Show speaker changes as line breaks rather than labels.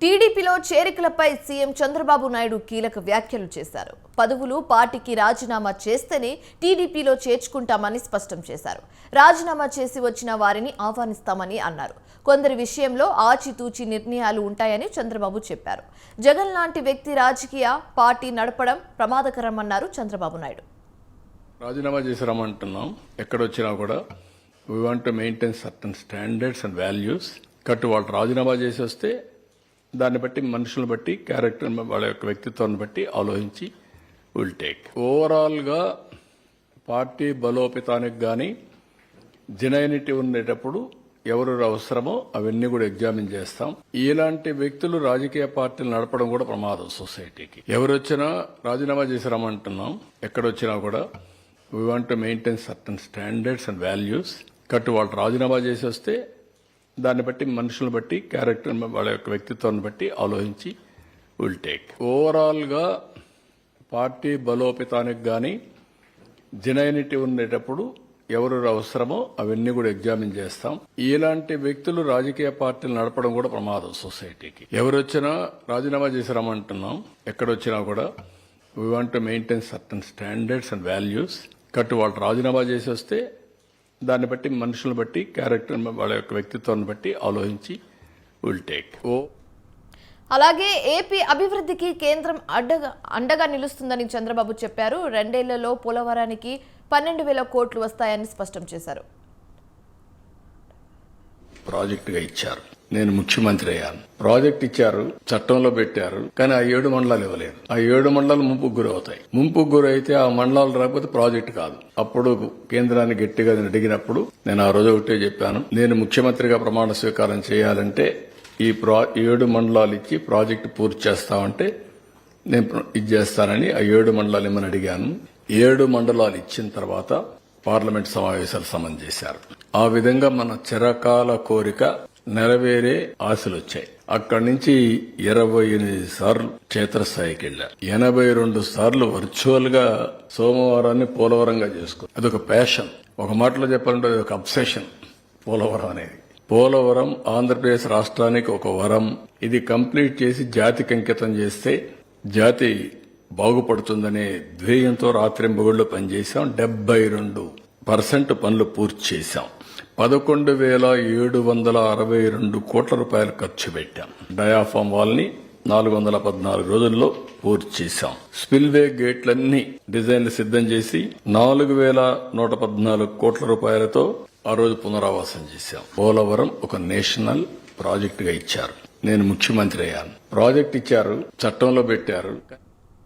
టీడీపీలో చేరికలపై సీఎం చంద్రబాబు నాయుడు కీలక వ్యాఖ్యలు చేశారు. పదవులు పార్టీకి రాజీనామా చేస్తేనే టీడీపీలో చేర్చుకుంటామని స్పష్టం చేశారు. రాజీనామా చేసి వచ్చిన వారిని ఆహ్వానిస్తామని అన్నారు. కొందరి విషయంలో ఆచితూచి నిర్ణయాలు ఉంటాయని చంద్రబాబు చెప్పారు. జగన్ లాంటి వ్యక్తి రాజకీయ పార్టీ నడపడం ప్రమాదకరమన్నారు చంద్రబాబు నాయుడు.
రాజీనామా చేసి రమ్మంటున్నాం. ఎక్కడొచ్చినా కూడా we want to maintain certain standards and values కట్టు వాళ్ళు రాజీనామా చేసి వస్తే దాన్ని బట్టి మనుషులను బట్టి క్యారెక్టర్ వాళ్ళ యొక్క వ్యక్తిత్వాన్ని బట్టి ఆలోచించి విల్ టేక్ ఓవరాల్గా పార్టీ బలోపేతానికి కానీ జనైనిటీ ఉండేటప్పుడు ఎవరు అవసరమో అవన్నీ కూడా ఎగ్జామిన్ చేస్తాం. ఇలాంటి వ్యక్తులు రాజకీయ పార్టీలు నడపడం కూడా ప్రమాదం సొసైటీకి. ఎవరు వచ్చినా రాజీనామా చేసి రమ్మంటున్నాం. ఎక్కడొచ్చినా కూడా we want to maintain certain standards and values కట్టు వాళ్ళు రాజీనామా చేసి వస్తే దాన్ని బట్టి మనుషులను బట్టి క్యారెక్టర్ వాళ్ళ యొక్క వ్యక్తిత్వాన్ని బట్టి ఆలోచించి విల్ టేక్ ఓవరాల్గా పార్టీ బలోపేతానికి కానీ జెనైనిటీ ఉండేటప్పుడు ఎవరు అవసరమో అవన్నీ కూడా ఎగ్జామిన్ చేస్తాం. ఇలాంటి వ్యక్తులు రాజకీయ పార్టీలు నడపడం కూడా ప్రమాదం సొసైటీకి. ఎవరు వచ్చినా రాజీనామా చేసి రమ్మంటున్నాం ఎక్కడొచ్చినా కూడా we want to maintain certain standards and values కట్టు వాళ్ళు రాజీనామా చేసి వస్తే దాన్ని బట్టి మనుషులను బట్టి క్యారెక్టర్ వాళ్ళ యొక్క వ్యక్తిత్వాన్ని బట్టి ఆలోచించి విల్ టేక్ ఓ.
అలాగే ఏపీ అభివృద్ధికి కేంద్రం అడ్డగా అండగా నిలుస్తుందని చంద్రబాబు చెప్పారు. రెండేళ్ళలో పోలవరానికి పన్నెండు వేల కోట్లు వస్తాయని స్పష్టం చేశారు.
ప్రాజెక్టుగా ఇచ్చారు. నేను ముఖ్యమంత్రి అయ్యాను. ప్రాజెక్ట్ ఇచ్చారు చట్టంలో పెట్టారు కానీ ఆ ఏడు మండలాలు ఇవ్వలేదు. ఆ ఏడు మండలాలు ముంపుకు గురవుతాయి. ముంపుకు గురైతే ఆ మండలాలు రాకపోతే ప్రాజెక్ట్ కాదు. అప్పుడు కేంద్రాన్ని గట్టిగా నేను అడిగినప్పుడు నేను ఆ రోజు ఒకటే చెప్పాను. నేను ముఖ్యమంత్రిగా ప్రమాణ స్వీకారం చేయాలంటే ఈ ప్రా ఏడు మండలాలు ఇచ్చి ప్రాజెక్టు పూర్తి చేస్తామంటే నేను ఇది చేస్తానని ఆ ఏడు మండలాలు ఇమ్మని అడిగాను. ఏడు మండలాలు ఇచ్చిన తర్వాత పార్లమెంట్ సమావేశాలు సమన్ చేశారు. ఆ విధంగా మన చిరకాల కోరిక నెరవేరే ఆశలు వచ్చాయి అక్కడి నుంచి ఇరవై ఎనిమిది సార్లు క్షేత్రస్థాయికి వెళ్ళా ఎనభై రెండు సార్లు వర్చువల్గా సోమవారాన్ని పోలవరంగా చేసుకో అదొక ప్యాషన్. ఒక మాటలో చెప్పాలంటే అది ఒక అబ్సెషన్. పోలవరం అనేది. పోలవరం ఆంధ్రప్రదేశ్ రాష్ట్రానికి ఒక వరం. ఇది కంప్లీట్ చేసి జాతికి అంకితం చేస్తే జాతి బాగుపడుతుందనే ధ్యేయంతో రాత్రింబగుళ్ళు పనిచేశాం. డెబ్బై రెండు పర్సెంట్ పనులు పూర్తి చేశాం. పదకొండు వేల ఏడు వందల అరవై రెండు కోట్ల రూపాయలు ఖర్చు పెట్టాం. డయాఫామ్ వాల్ని నాలుగు వందల పద్నాలుగు రోజుల్లో పూర్తి చేశాం. స్పిల్వే గేట్లన్నీ డిజైన్లు సిద్ధం చేసి నాలుగు వేల నూట పద్నాలుగు కోట్ల రూపాయలతో ఆ రోజు పునరావాసం చేశాం. పోలవరం ఒక నేషనల్ ప్రాజెక్టుగా ఇచ్చారు. నేను ముఖ్యమంత్రి అయ్యాను. ప్రాజెక్ట్ ఇచ్చారు చట్టంలో పెట్టారు.